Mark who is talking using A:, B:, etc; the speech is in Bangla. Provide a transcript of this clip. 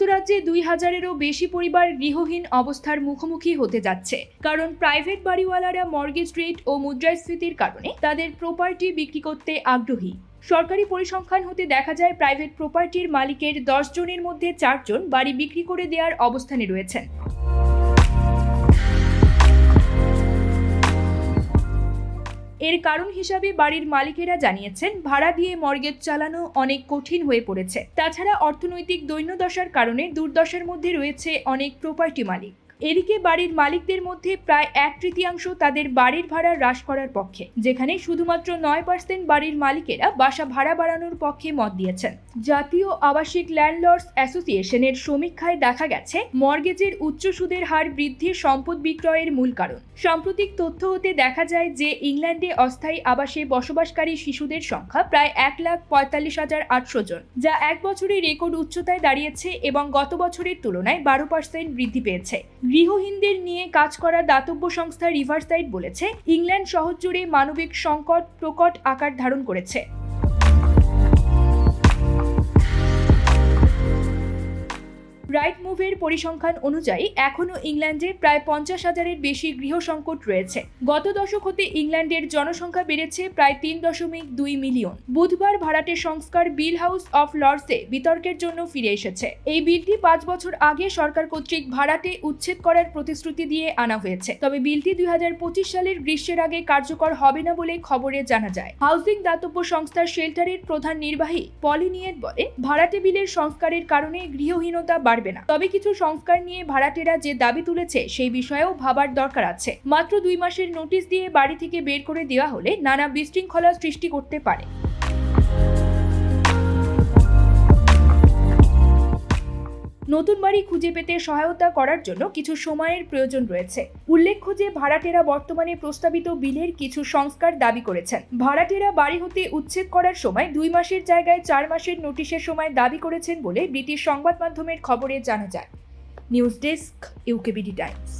A: যুক্তরাজ্যে দুই হাজারেরও বেশি পরিবার গৃহহীন অবস্থার মুখোমুখি হতে যাচ্ছে। কারণ প্রাইভেট বাড়িওয়ালারা মর্গেজ রেট ও মুদ্রাস্ফীতির কারণে তাদের প্রপার্টি বিক্রি করতে আগ্রহী। সরকারি পরিসংখ্যান হতে দেখা যায়, প্রাইভেট প্রপার্টির মালিকের দশ জনের মধ্যে চারজন বাড়ি বিক্রি করে দেওয়ার অবস্থানে রয়েছেন। এর কারণ হিসাবে বাড়ির মালিকেরা জানিয়েছেন, ভাড়া দিয়ে মর্গেজ চালানো অনেক কঠিন হয়ে পড়েছে। তাছাড়া অর্থনৈতিক দৈন্যদশার কারণে দুর্দশার মধ্যে রয়েছে অনেক প্রপার্টি মালিক। এদিকে বাড়ির মালিকদের মধ্যে প্রায় এক তৃতীয়াংশ তাদের বাড়ির ভাড়া হ্রাস করার পক্ষে, যেখানে শুধুমাত্র নয় পার্সেন্ট বাড়ির মালিকেরা বাসা ভাড়া বাড়ানোর পক্ষে মত দিয়েছেন। জাতীয় আবাসিক ল্যান্ডলর্ডস অ্যাসোসিয়েশনের সমীক্ষায় দেখা গেছে, মর্গেজের উচ্চ সুদের হার বৃদ্ধির সম্পদ বিক্রয়ের মূল কারণ। সাম্প্রতিক তথ্য হতে দেখা যায় যে, ইংল্যান্ডে অস্থায়ী আবাসে বসবাসকারী শিশুদের সংখ্যা প্রায় এক লাখ পঁয়তাল্লিশ হাজার আটশো জন, যা এক বছরে রেকর্ড উচ্চতায় দাঁড়িয়েছে এবং গত বছরের তুলনায় বারো পার্সেন্ট বৃদ্ধি পেয়েছে। গৃহহীনদের নিয়ে কাজ করা দাতব্য সংস্থা রিভারসাইড বলেছে, ইংল্যান্ড শহর জুড়ে মানবিক সংকট প্রকট আকার ধারণ করেছে। পরিসংখ্যান অনুযায়ী এখনও ইংল্যান্ডে প্রায় পঞ্চাশ হাজারের বেশি গৃহ সংকট রয়েছে। গত দশক হতে ইংল্যান্ডের জনসংখ্যা বেড়েছে প্রায় তিন দশমিক দুই মিলিয়ন। বুধবার ভাড়াটে সংস্কার বিল হাউস অফ লর্ডসে বিতর্কের জন্য ফিরে এসেছে। এই বিলটি পাঁচ বছর আগে সরকার কর্তৃক ভাড়াটে উচ্ছেদ করার প্রতিশ্রুতি দিয়ে আনা হয়েছে। তবে বিলটি দুই হাজার পঁচিশ সালের গ্রীষ্মের আগে কার্যকর হবে না বলে খবরে জানা যায়। হাউসিং দাতব্য সংস্থার শেল্টারের প্রধান নির্বাহী পলিনিয়েট বলেন ভাড়াটে বিলের সংস্কারের কারণে গৃহহীনতা বাড়বে না। তবে কিছু সংস্কার নিয়ে ভাড়াটেরা যে দাবি তুলেছে, সেই বিষয়েও ভাবার দরকার আছে। মাত্র দুই মাসের নোটিশ দিয়ে বাড়ি থেকে বের করে দেওয়া হলে নানা বিশৃঙ্খলা সৃষ্টি করতে পারে। নতুন বাড়ি খুঁজে পেতে সহায়তা করার জন্য কিছু সময়ের প্রয়োজন রয়েছে। উল্লেখ্য যে ভাড়াটেরা বর্তমানে প্রস্তাবিত বিলের কিছু সংস্কার দাবি করেছেন। ভাড়াটেরা বাড়ি হতে উচ্ছেদ করার সময় দুই মাসের জায়গায় চার মাসের নোটিশের সময় দাবি করেছেন বলে ব্রিটিশ সংবাদ মাধ্যমের খবরে জানা যায়। News desk UKBD Times